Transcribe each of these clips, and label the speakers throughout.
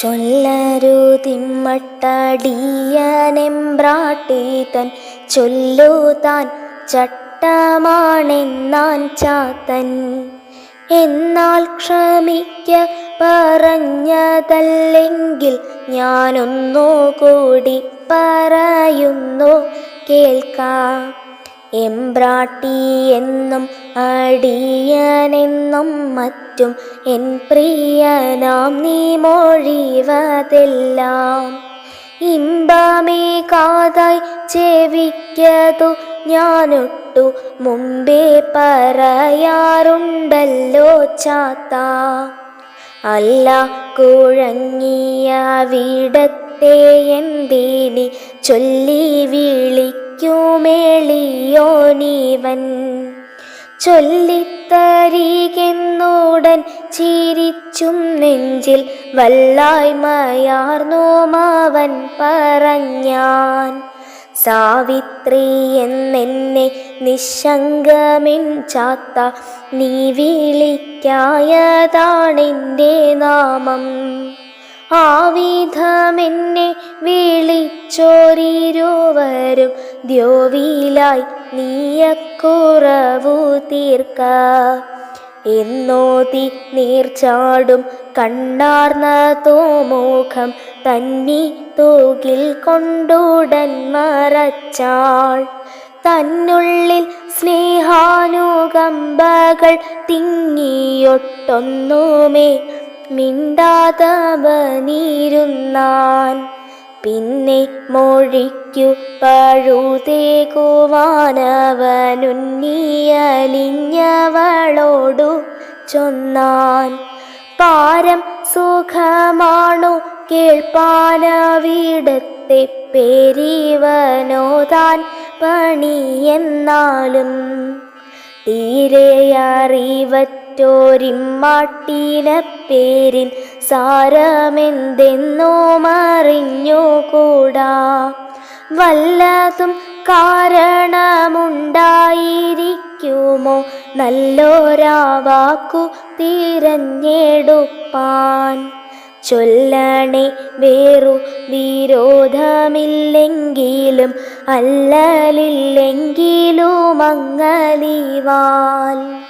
Speaker 1: ചൊല്ലരുതിമ്മട്ടടിയനെമ്പ്രാട്ടി തൻ ചൊല്ലു താൻ ചട്ടമാണെന്നാൻ ചാത്തൻ. എന്നാൽ ക്ഷമിക്ക പറഞ്ഞതല്ലെങ്കിൽ ഞാനൊന്നു കൂടി പറയുന്നു കേൾക്കാം. എംബ്രാട്ടി എന്നും അടിയനെന്നും മറ്റും എൻ പ്രിയനാം നീ മൊഴിവതെല്ലാം. ഇമ്പമേ കാതായി ചെവിക്കതു ഞാനൊട്ടു മുമ്പേ പറയാറുണ്ടല്ലോ ചാത്ത. അല്ല കുഴങ്ങിയ വിടത്തെ എന്തിനി ചൊല്ലി വിളിക്കുമേളിയോ നീവൻ ചൊല്ലിത്തരികെന്നുടൻ ചിരിച്ചും നെഞ്ചിൽ വല്ലായ്മയാർന്നോമവൻ പറഞ്ഞാൻ. സാവിത്രി എന്നെന്നെ നിശങ്കമിൻ ചാത്ത നീ വിളിക്കായതാണെന്റെ നാമം. ആവിധമെന്നെ വിളിച്ചോരിരുവരും ദ്യോവിലായി നീയക്കുറവു തീർക്ക. എന്നോതി നീർച്ചാടും കണ്ണാർന്ന തോമുഖം തന്നി തൂകിൽ കൊണ്ടുടൻ മറച്ചാൾ. തന്നുള്ളിൽ സ്നേഹാനുകമ്പകൾ തിങ്ങിയൊട്ടൊന്നുമേ മിണ്ടാതവനിരുന്നാൻ പിന്നെ മൊഴിക്കു പഴുതേകുവാനവനുന്നിയലിഞ്ഞവളോടു ചൊന്നാൻ. പാരം സുഖമാണു കേൾപ്പാനവിടത്തെ പേരിവനോ താൻ പണിയെന്നാലും തീരെ പേരിൻ സാരമെന്തെന്നോ മറിഞ്ഞുകൂടാ. വല്ലതും കാരണമുണ്ടായിരിക്കുമോ? നല്ലോരാവാക്കു തിരഞ്ഞെടുപ്പാൻ. ചൊല്ലണേ വേറു വിരോധമില്ലെങ്കിലും അല്ലലില്ലെങ്കിലും അങ്ങലിവാൽ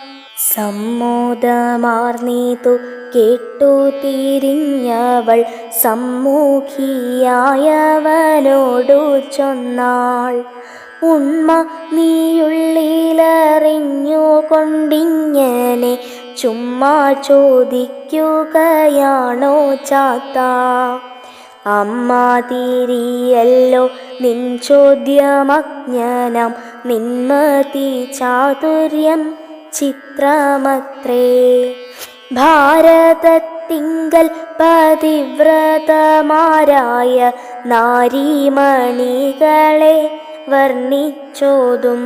Speaker 1: സമ്മോദമാർന്നീതു കേട്ടു തിരിഞ്ഞവൾ സമ്മൂഖിയായവനോടു ചൊന്നാൾ. ഉണ്മ നീയുള്ളിലറിഞ്ഞു കൊണ്ടിങ്ങനെ ചുമ്മാ ചോദിക്കുകയാണോ ചാത്ത. അമ്മ തിരിയല്ലോ നിൻ ചോദ്യമജ്ഞനം നിന്മതി ചാതുര്യം ചിത്രമത്രേ. ഭാരതത്തിങ്കൽ പതിവ്രതമാരായ നാരീമണികളെ വർണിച്ചോതും.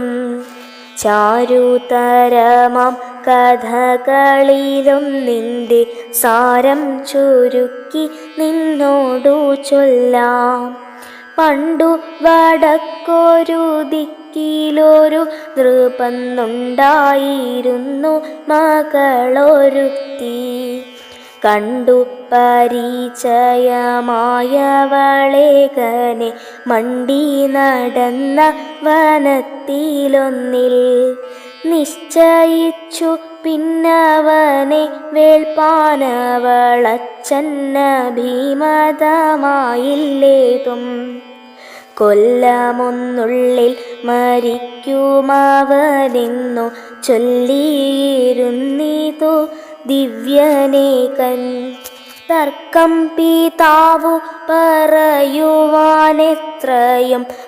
Speaker 1: ചാരുതരമാം കഥകളിലും നിന്റെ സാരം ചുരുക്കി നിന്നോടു ചൊല്ലാം. പണ്ടു വടക്കൊരു ദിക്കിലൊരു നൃപന്നുണ്ടായിരുന്നു മകളൊരുത്തി. കണ്ടു പരിചയമായവളേകനെ മണ്ടി നടന്ന വനത്തിലൊന്നിൽ നിശ്ചയിച്ചു പിന്നവനെ വേൾപ്പാനവളച്ചന്ന ഭീമതമായില്ലേതും കൊല്ലമൊന്നുള്ളിൽ മരിക്കുമവനെന്നു ചൊല്ലിയിരുന്നീതു ദിവ്യനേകൻ. തർക്കം പിതാവു പറയുവാനെത്രയും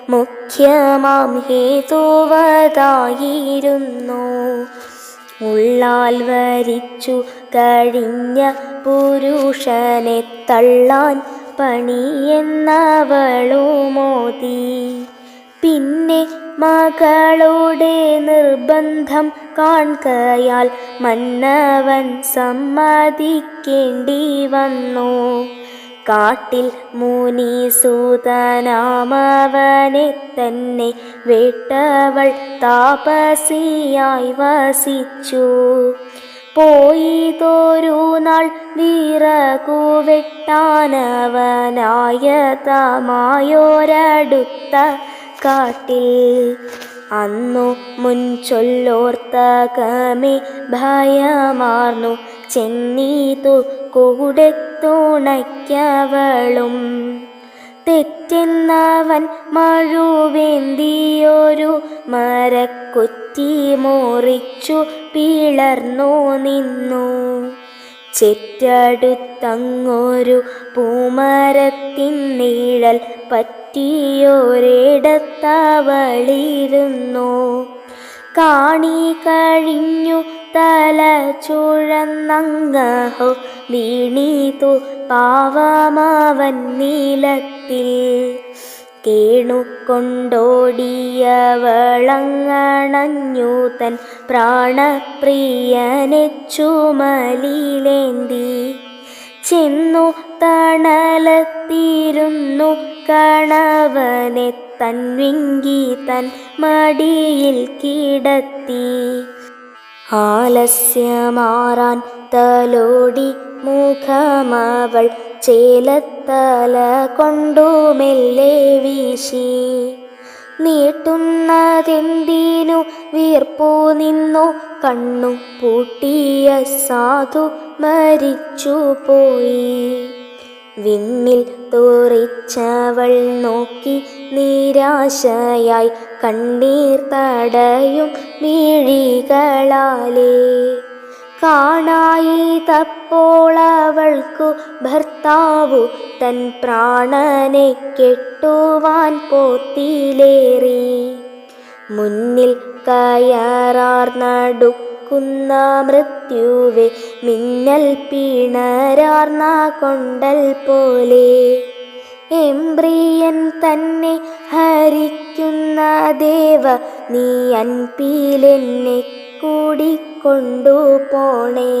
Speaker 1: മുഖ്യമാം ഹേതുവതായിരുന്നു. ഉള്ളാൽ വരിച്ചു കഴിഞ്ഞ പുരുഷനെ തള്ളാൻ പണിയെന്നവളുമോതി പിന്നെ മകളുടെ നിർബന്ധം കാൺകയാൽ മന്നവൻ സമ്മതിക്കേണ്ടി വന്നു. കാട്ടിൽ മുനീസൂതനാമവനെ തന്നെ വേട്ടവൾ താപസിയായി വസിച്ചു. പോയിതൊരു നാൾ വിറകു വെട്ടാനവനായതമായോരടുത്ത കാട്ടിൽ. അന്നു മുൻ ചൊല്ലോർത്തകമേ ഭയമാർന്നു. ചെന്നീതു കൂടെ തുണയ്ക്കവളും തെറ്റെന്നവൻ മഴുവേന്തിയൊരു മരക്കുറ്റി മോറിച്ചു പിളർന്നു നിന്നു. ചെറ്റടുത്തങ്ങൊരു പൂമരത്തിൻ നിഴൽ പറ്റിയൊരിടത്തവളിരുന്നു. കാണി കഴിഞ്ഞു തല ചുഴന്നങ്ങഹോ വീണീതു പാവമാവൻ നീലത്തിൽ. കേണുകൊണ്ടോടിയവളങ്ങണഞ്ഞു തൻ പ്രാണപ്രിയനെ ചുമലിലേന്തി. ചെന്നു തണലത്തിരുന്നു കണവനെ തൻവിങ്കി തൻ മടിയിൽ കിടത്തി. ആലസ്യമാറാൻ തലോടി മുഖമവൾ ചേലത്തല കൊണ്ടു മെല്ലെ വീശി. നീട്ടുന്നതെന്തിനു? വീർപ്പു നിന്നു കണ്ണു പൂട്ടിയ സാധു മരിച്ചു പോയി. വിണ്ണിൽ തോറിച്ചവൾ നോക്കി നിരാശയായി കണ്ണീർ തടയും മിഴികളാലേ. കാണായി തപ്പോളവൾക്കു ഭർത്താവു തൻ പ്രാണനെ കെട്ടുവാൻ പോത്തിലേറി. മുന്നിൽ കയറാർ നടുക്കുന്ന മൃത്യുവെ മിന്നൽ പിണരാർന്ന കൊണ്ടൽ പോലെ. എംബ്രിയൻ തന്നെ ഹരിക്കുന്ന ദേവ നീ അൻപിലെന്നെ കൂടിക്കൊണ്ടു പോണേ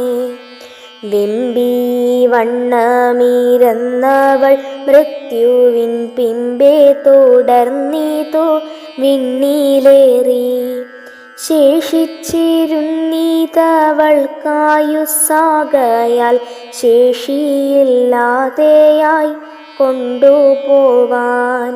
Speaker 1: വിമ്പി വണ്ണമീരന്നവൾ മൃത്യുവിൻ പിമ്പെ തുടർന്നീതു വിണ്ണിലേറി. ശേഷിച്ചിരുന്നീതവൾക്കായുസാകയാൽ ശേഷിയില്ലാതെയായി കൊണ്ടുപോവാൻ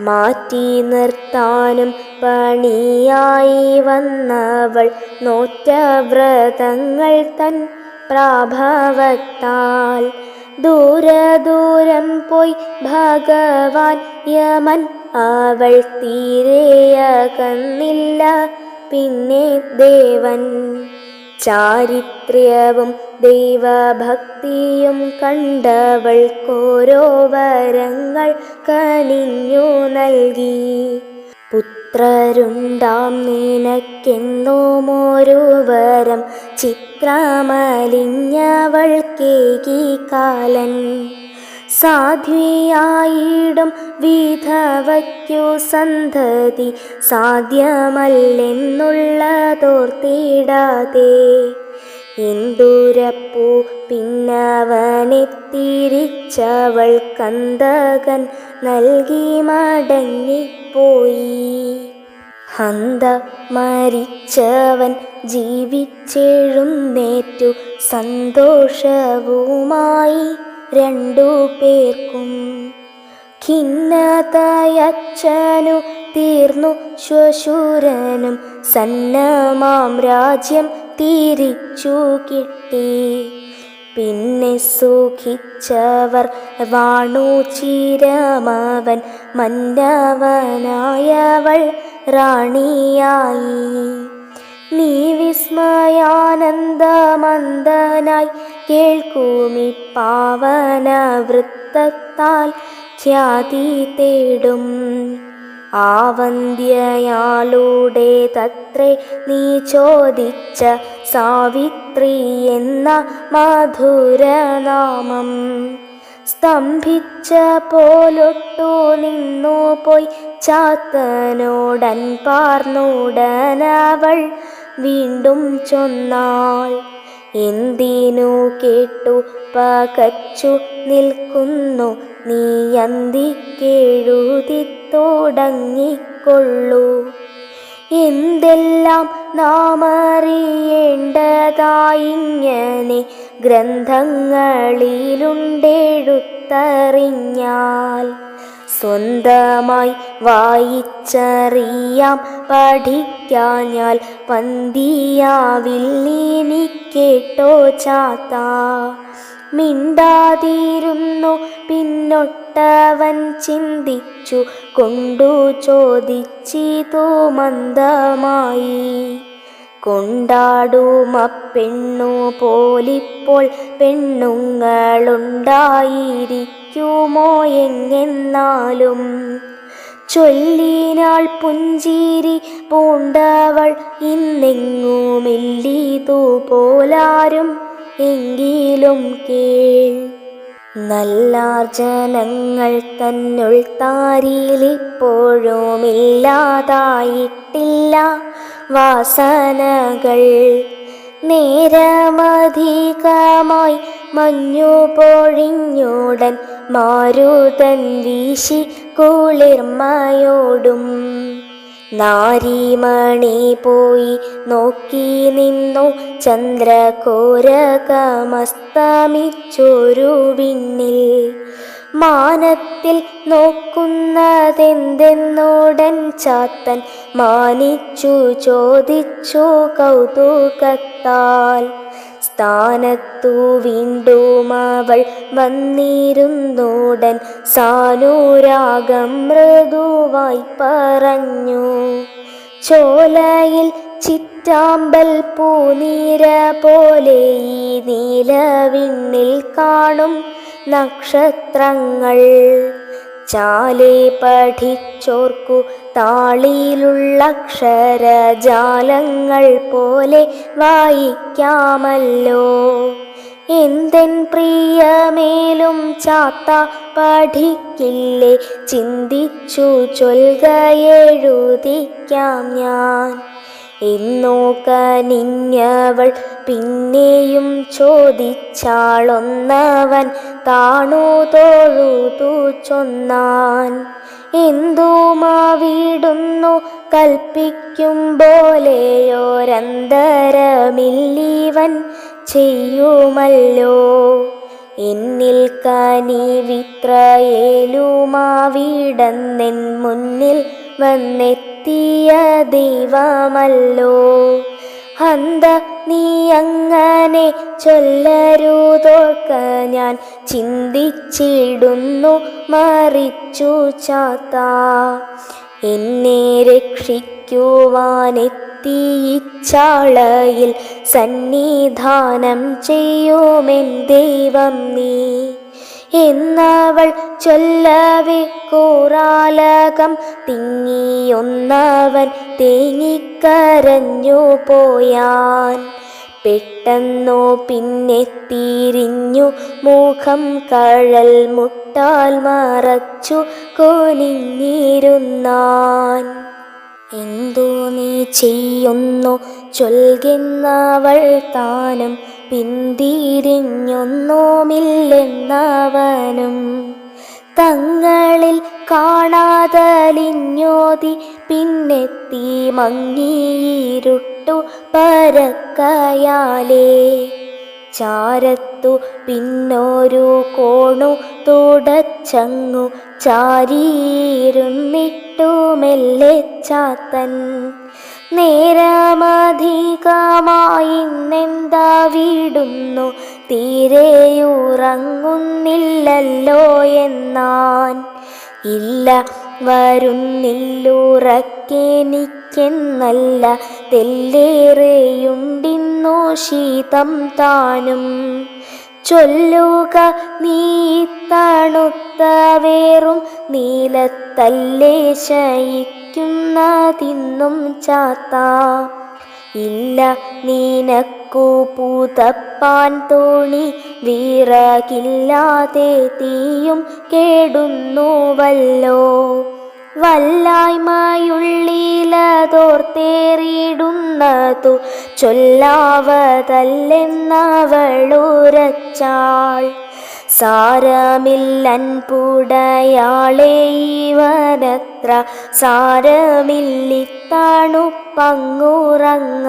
Speaker 1: മാറ്റി നിർത്താനും പണിയായി വന്നവൾ നോറ്റ വ്രതങ്ങൾ തൻ പ്രാഭവത്താൽ. ദൂരദൂരം പോയി ഭഗവാൻ യമൻ അവൾ തീരെയകന്നില്ല പിന്നെ ദേവൻ ചാരിത്ര്യവും ദൈവഭക്തിയും കണ്ടവൾക്കോരോ വരങ്ങൾ കനിഞ്ഞു നൽകി. പുത്രരുണ്ടാം നിനക്കെന്നോമൊരു വരം ചിത്രമലിഞ്ഞവൾക്കേകി കാലൻ സാധ്വിയായിടും വിധവയ്ക്കു സന്തതി. സാധ്യമല്ലെന്നുള്ളതോർത്തിടാതെ എന്തുരപ്പൂ പിന്നവനെത്തിരിച്ചവൾ കന്തകൻ നൽകി മടങ്ങിപ്പോയി. ഹന്ത മരിച്ചവൻ ജീവിച്ചെഴുന്നേറ്റു സന്തോഷവുമായി രണ്ടു പേർക്കും ഖിന്നതയച്ഛനു തീർന്നു ശ്വശൂരനും സന്നമാം രാജ്യം തിരിച്ചു കിട്ടി. പിന്നെ സുഖിച്ചവർ വാണു ചിരമവൻ മന്നവനായവൾ റാണിയായി. നീ വിസ്മയാനന്ദമന്ദനായി കേൾക്കൂമി പാവന വൃത്തത്താൽ ഖ്യാതി തേടും. ആവന്ധ്യയാളുടെ തത്രേ നീ ചോദിച്ച സാവിത്രി എന്ന മധുരനാമം. സ്തംഭിച്ച പോലൊട്ടു നിന്നു പോയി ചാത്തനോടൻ പാർന്നുടനവൾ വീണ്ടും ചൊന്നാൾ എന്തിനു കേട്ടു? പകച്ചു നിൽക്കുന്നു. നീ അന്തിക്കെഴുതി തുടങ്ങിക്കൊള്ളൂ എന്തെല്ലാം നാം അറിയേണ്ടതായിങ്ങനെ ഗ്രന്ഥങ്ങളിലുണ്ടെഴുത്തറിഞ്ഞാൽ സ്വന്തമായി വായിച്ചറിയാം. പഠിക്കാഞ്ഞാൽ പന്തിയാവില്ലിനി കേട്ടോ ചാത്ത. മിണ്ടാതിരുന്നു പിന്നൊട്ടവൻ ചിന്തിച്ചു. കൊണ്ടു ചോദിച്ചിതു മന്ദമായി. കൊണ്ടാടുമപ്പെണ്ണു പോലിപ്പോൾ പെണ്ണുങ്ങളുണ്ടായിരിക്കുമോ എങ്ങെന്നാലും ചൊല്ലിനാൾ പുഞ്ചീരി പൂണ്ടവൾ ഇന്നെങ്ങുമില്ലിതു പോലാരും എങ്കിലും കേൾ. നല്ലാർജനങ്ങൾ തന്നുൾ താരിയിലിപ്പോഴുമില്ലാതായിട്ടില്ല വാസനകൾ. നേരമധികമായി മഞ്ഞു പൊഴിഞ്ഞുടൻ മാരുതൻ വീശി കുളിർമയോടും നാരിമണി പോയി നോക്കി നിന്നു ചന്ദ്രകോരകമസ്തമിച്ചൊരു വിണ്ണിൽ മാനത്തിൽ നോക്കുന്നതെന്തെന്നോടൻ ചാത്തൻ മാനിച്ചു ചോദിച്ചു കൗതുകത്താൽ. സ്ഥാനത്തു വീണ്ടും അവൾ വന്നിരുന്നോടൻ സാനുരാഗം മൃദുവായി പറഞ്ഞു. ചോലയിൽ ചിറ്റാമ്പൽ പൂനീര പോലെ ഈ നീലവിണ്ണിൽ കാണും നക്ഷത്രങ്ങൾ. ചാലെ പഠിച്ചോർക്കു താളിയിലുള്ള അക്ഷരജാലങ്ങൾ പോലെ വായിക്കാമല്ലോ. എന്തെൻ പ്രിയമേലും ചാത്ത പഠിക്കില്ലേ ചിന്തിച്ചു ചൊൽകയെഴുതിക്കാം ഞാൻ. എന്നോ കനിഞ്ഞവൾ പിന്നെയും ചോദിച്ചാളൊന്നവൻ താണു തോഴു തൂച്ചൊന്നാൻ എന്തുമാവിടുന്നു കൽപ്പിക്കും പോലെയോരന്തരമില്ലീവൻ ചെയ്യുമല്ലോ. എന്നിൽ കനിവിത്രയേലുമാവിടന്നെൻ മുന്നിൽ വന്നെത്തിയ ദൈവമല്ലോ. ഹന്ത നീ അങ്ങനെ ചൊല്ലരുതോക്ക ഞാൻ ചിന്തിച്ചിടുന്നു മറിച്ചു ചാത്ത. എന്നെ രക്ഷിക്കുവാനെത്തിയിച്ചാളയിൽ സന്നിധാനം ചെയ്യുമെൻ ദൈവം നീ. എന്നവൾ ചൊല്ലവേ കൂറാലകം. തിങ്ങിയൊന്നവൻ തേങ്ങിക്കരഞ്ഞു പോയാൻ. പെട്ടെന്നോ പിന്നെ തിരിഞ്ഞു മുഖം കഴൽ മുട്ടാൽ മറച്ചു കൊനിഞ്ഞിരുന്നാൻ. എന്തോ നീ ചെയ്യുന്നു? ചൊൽകുന്നവൾ താനും പിന്തിരിഞ്ഞൊന്നുമില്ലെന്നവനും തങ്ങളിൽ കാണാതലിഞ്ഞോതി പിന്നെത്തി മങ്ങിയിരുട്ടു പരക്കയാലേ. ചാരത്തു പിന്നൊരു കോണു തുടച്ചങ്ങു ചാരിയിരുന്നിട്ടു മെല്ലെ ചാത്തൻ. നേരമധികമായി വിടുന്നു വീടുന്നു തീരെയുറങ്ങുന്നില്ലല്ലോ എന്നാൻ. ഇല്ല വരുന്നില്ലുറക്കെനിക്കെന്നല്ല തെല്ലേറെയുണ്ടിന്നു ശീതം താനും. ചൊല്ലുക നീ തണുത്ത വേറും നീലത്തല്ലേ ശയിക്കുന്നതിന്നും ചാത്ത. ഇല്ല നീനക്കു പൂതപ്പാൻ തോണി വിറകില്ലാതെ തീയും കേടുന്നുവല്ലോ. വല്ലായ്മയുള്ളിലതോർത്തേറിടുന്നതു ചൊല്ലാവതല്ലെന്നവളുരച്ചാൾ. സാരമില്ലൻ പുടയാളെ ഇവനത്ര സാരമില്ലിത്താണു പങ്ങുറങ്ങ.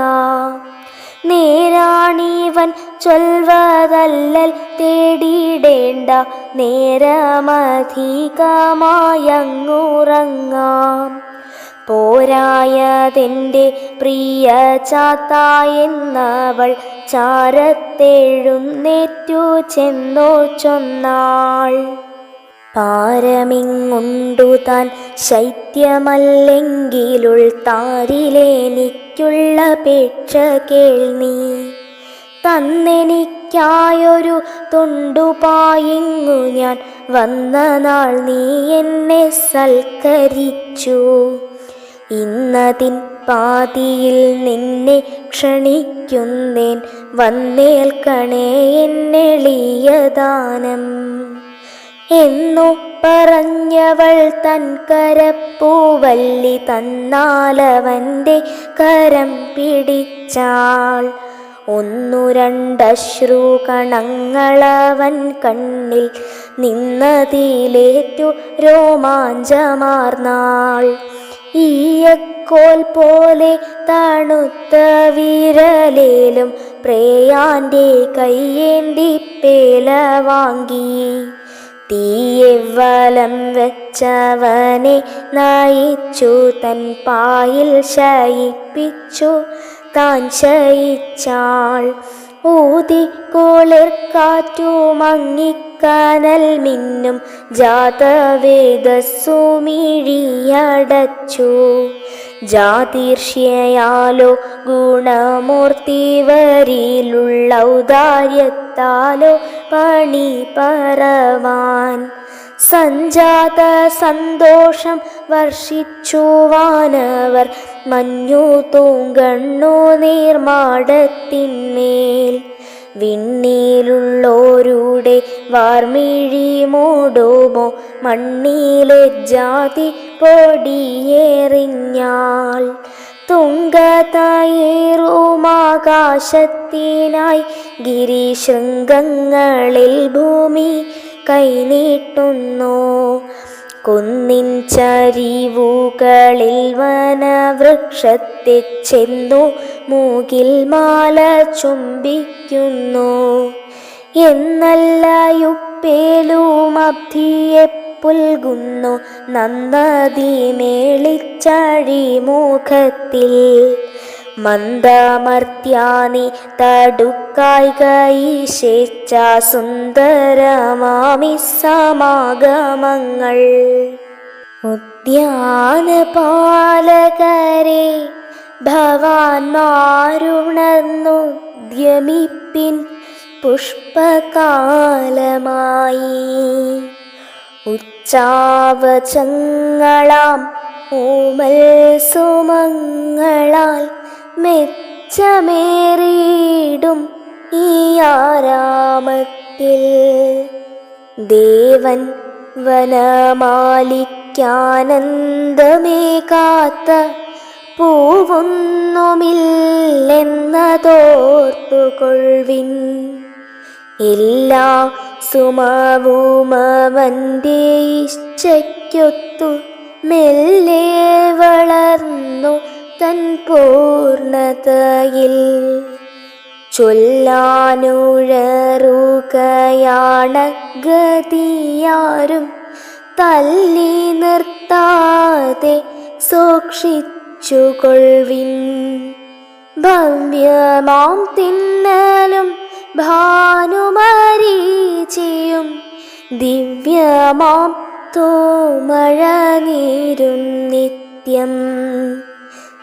Speaker 1: നേരാണിവൻ ചൊൽവതല്ലൽ തേടിയിടേണ്ട നേരമധികമായങ്ങുറങ്ങാം. പോരായതെന്റെ പ്രിയ ചാത്തായെന്നവൾ ചാരത്തെഴുന്നേറ്റു ചെന്നോ ചൊന്നാൾ. പാരമിങ്ങുണ്ടു താൻ ശൈത്യമല്ലെങ്കിലുൾ താരിലെനിക്കുള്ള പേക്ഷ കേൾനീ തന്നെനിക്കായൊരു തൊണ്ടുപായിങ്ങു ഞാൻ വന്ന നാൾ നീ എന്നെ സൽക്കരിച്ചു. ഇന്നതിൻ പാതിയിൽ നിന്നെ ക്ഷണിക്കുന്നേൻ വന്നേൽക്കണേ എന്നെളിയദാനം എന്നു പറഞ്ഞവൾ തൻ കരപ്പൂവല്ലി തന്നാലവന്റെ കരം പിടിച്ചാൾ. ഒന്നു രണ്ടശ്രു കണങ്ങളവൻ കണ്ണിൽ നിന്നതിലേറ്റു രോമാഞ്ചമാർന്നാൾ. ഈയക്കോൽ പോലെ തണുത്ത വിരലേലും പ്രേയാന്റെ കയ്യേന്തി പേല വാങ്ങി. തീയെ വലം വെച്ചവനെ നയിച്ചു തൻ പായിൽ ശയിപ്പിച്ചു. താൻ ശയിച്ചാൾ ഊതി കുളിർ കാറ്റു മങ്ങിക്കനൽ മിന്നും ജാതവേദസുമിഴിയടച്ചു ജാതീർഷ്യയാലോ ഗുണമൂർത്തി വരിയിലുള്ള ഔദാര്യത്താലോ പണി പറവാൻ സഞ്ജാത സന്തോഷം വർഷിച്ചു വാനവർ മഞ്ഞു തൂങ്കണ്ണു നീർമാടത്തിന്മേൽ. വിണ്ണിലുള്ളോരുടെ വാർമിഴി മൂടുമോ? മണ്ണിലെ ജാതി പൊടിയേറിഞ്ഞാൽ തുങ്കതയേറുമാകാശത്തിനായി ഗിരിശൃംഗങ്ങളിൽ ഭൂമി കൈനീട്ടുന്നു. കുന്നിൻ ചരിവുകളിൽ വനവൃക്ഷത്തെ ചെന്നു മൂകിൽ മാല ചുംബിക്കുന്നു. എന്നല്ല യുപ്പേലും അബ്ധിയെ പുൽകുന്നു നന്നതി മേളിച്ചഴി മുഖത്തിൽ മന്ദമർത്യാനി തടുക്കായി കൈശേച്ച സുന്ദരമാമി സമാഗമങ്ങൾ ഉദ്യാനപാലകരെ ഭവാന്മാരുണർന്നു ദ്യമിപ്പിൻ പുഷ്പകാലമായി. ഉച്ചാവചങ്ങളാം ഊമൽ സുമങ്ങളാൽ മെച്ചമേറിയിടും ഈ ആരാമത്തിൽ. ദേവൻ വനമാലിക്കാനന്ദമേ കാത്ത പൂവൊന്നുമില്ലെന്നതോർത്തുകൊള്ളിൻ എല്ലാ സുമവുമവന്റെ ഇച്ഛയ്ക്കൊത്തു മെല്ലെ വളർന്നു തൻ പൂർണതയിൽ ചൊല്ലാനുഴറുകയാണ് ഗതിയാരും തല്ലി നിർത്താതെ സൂക്ഷിച്ചുകൊള്ളിൻ ഭവ്യമാം തിന്നലും ഭാനുമരീചിയും ദിവ്യമാം തോമഴ നീരും നിത്യം.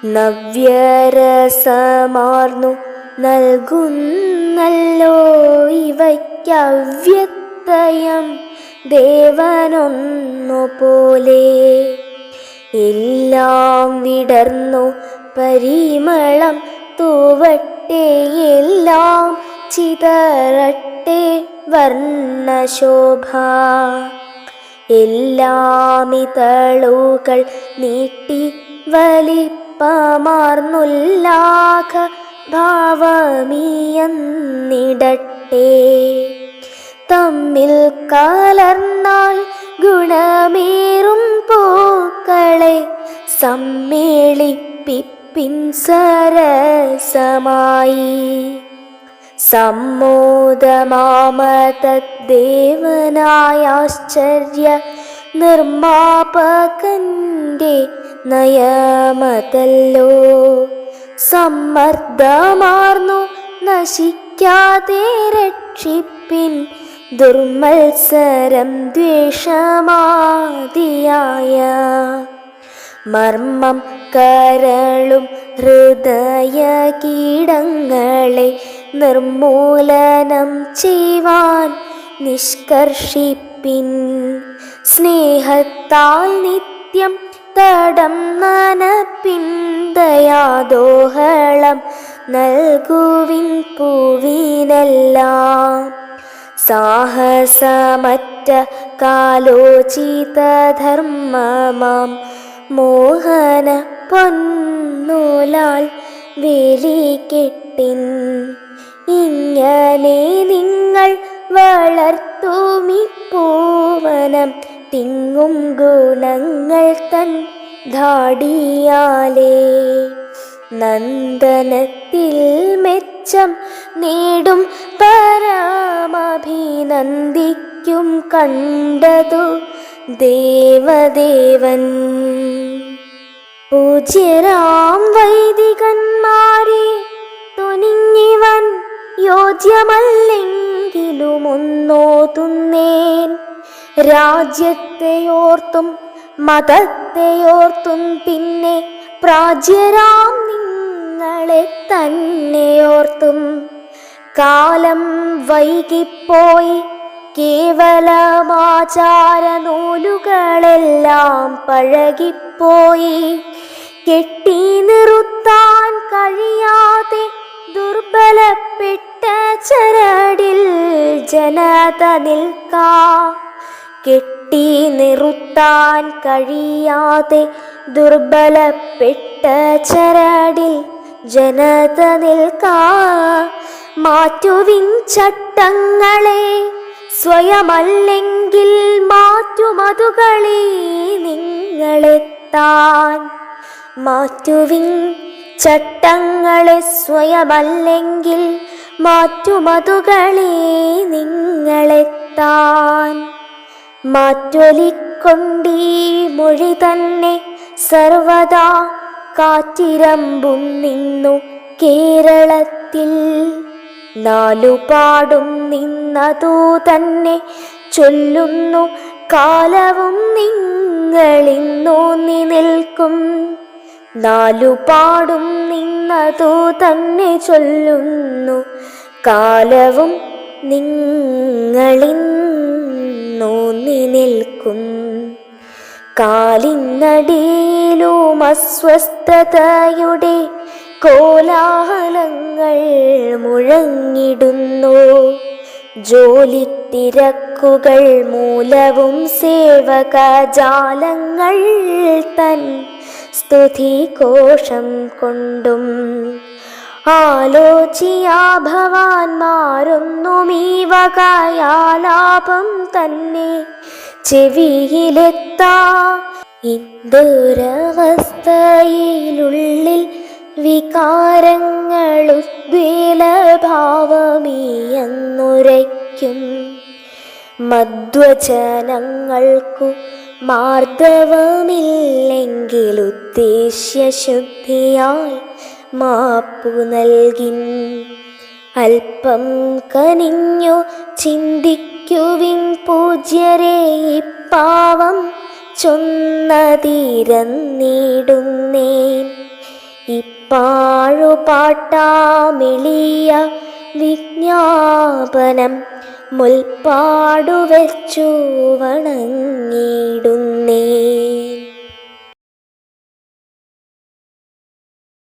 Speaker 1: നവ്യരസമാർന്നു നൽകുന്നല്ലോ ഇവയ്ക്കവ്യത്തയം ദേവനൊന്നു പോലെ. എല്ലാം വിടർന്നു പരിമളം തൂവട്ടെ എല്ലാം ചിതറട്ടെ വർണശോഭ. എല്ലാമിതളുകൾ നീട്ടി വലിപ്പമാർന്നുല്ലാഘ ഭാവമീയന്നിടട്ടെ. തമ്മിൽ കലർന്നാൽ ഗുണമേറും പൂക്കളെ സമ്മേളിപ്പിപ്പിൻ സരസമായി. സമ്മോദമാമതദ്ദേവനായാശ്ചര്യ നിർമാപകന്റെ നയമതല്ലോ. സമ്മർദ്ദമാർന്നു നശിക്കാതെ രക്ഷിപ്പിൻ ദുർമത്സരം ദ്വേഷമാതിയായ മർമ്മം കരളും ഹൃദയ കീടങ്ങളെ നിർമൂലനം ചെയ്യുവാൻ നിഷ്കർഷിപ്പിൻ സ്നേഹത്താൽ നിത്യം തടം നനപ്പിന്തയാദോഹളം നൽകുവിൻ പൂവിനെല്ലാം. സാഹസമറ്റ കാലോചിത ധർമ്മമാം മോഹന പൊന്നൂലാൽ വിളിക്കെട്ടിൻ ഇങ്ങനെ നിങ്ങൾ വളർത്തുമി പൂവനം തിങ്ങും ഗുണങ്ങൾ തൻ ധാടിയാലേ. നന്ദനത്തിൽ മെച്ചം നേടും പരാമഭിനന്ദിക്കും കണ്ടതു ദേവദേവൻ. പൂജ്യരാം വൈദികന്മാരെ തുനിഞ്ഞിവൻ യോജ്യമല്ലെങ്കിലും ഒന്നോതുന്നേൻ രാജ്യത്തെയോർത്തും മതത്തെയോർത്തും പിന്നെ പ്രാജ്യരാം നിങ്ങളെ തന്നെയോർത്തും. കാലം വൈകിപ്പോയി കേവലമാചാര നൂലുകളെല്ലാം പഴകിപ്പോയി. കെട്ടി നിർത്താൻ കഴിയാതെ ദുർബലപ്പെട്ട ചരടിൽ ജനത നിൽക്കാ. കെട്ടി നിർത്താൻ കഴിയാതെ ദുർബലപ്പെട്ട ചരടിൽ ജനത നിൽക്കാ. മാറ്റുവിൻ ചട്ടങ്ങളെ സ്വയമല്ലെങ്കിൽ മാറ്റുമതുകളെ നിങ്ങളെത്താൻ. മാറ്റുവിൻ ചട്ടങ്ങളെ സ്വയമല്ലെങ്കിൽ മാറ്റുമതുകളെ നിങ്ങളെത്താൻ. മാറ്റൊലിക്കൊണ്ടീ മൊഴി തന്നെ സർവദാ കാറ്റിരമ്പും നിന്നു കേരളത്തിൽ. നാലുപാടും നിന്നതു തന്നെ ചൊല്ലുന്നു കാലവും നിങ്ങളിന്നോ നിൽക്കും നാലുപാടും നിന്നതു തന്നെ ചൊല്ലുന്നു കാലവും നിങ്ങളിന്നൂന്നി നിൽക്കും. കാലിന്നടിയിലും അസ്വസ്ഥതയുടെ കോലാഹലങ്ങൾ മുഴങ്ങിടുന്നു. ജോലി തിരക്കുകൾ മൂലവും സേവകജാലങ്ങൾ തൻ സ്തുതിഘോഷം കൊണ്ടും ആലോചിയാ ഭവാൻ മാറുന്നു മീവകായാലാപം തന്നെ. ചെവിയിലെത്താ ഇന്ദുരവസ്ഥയിലുള്ളിൽ വികാരങ്ങളുദ്വേലഭാവമീയെന്നുരയ്ക്കും. മധ്വചനങ്ങൾക്കു മാർദ്ദവമില്ലെങ്കിൽ ഉദ്ദേശ്യശുദ്ധിയാൽ മാപ്പു നൽകിൻ. അല്പം കനിഞ്ഞു ചിന്തിക്കുവിൻ പൂജ്യരെ ഇപ്പാവം ചൊന്നതീരന്നിടുന്നേൻ ഇപ്പാഴുപാട്ടാമെളിയ വിജ്ഞാപനം മുൽപ്പാടുവച്ചു വെച്ചു വണങ്ങിടുന്നു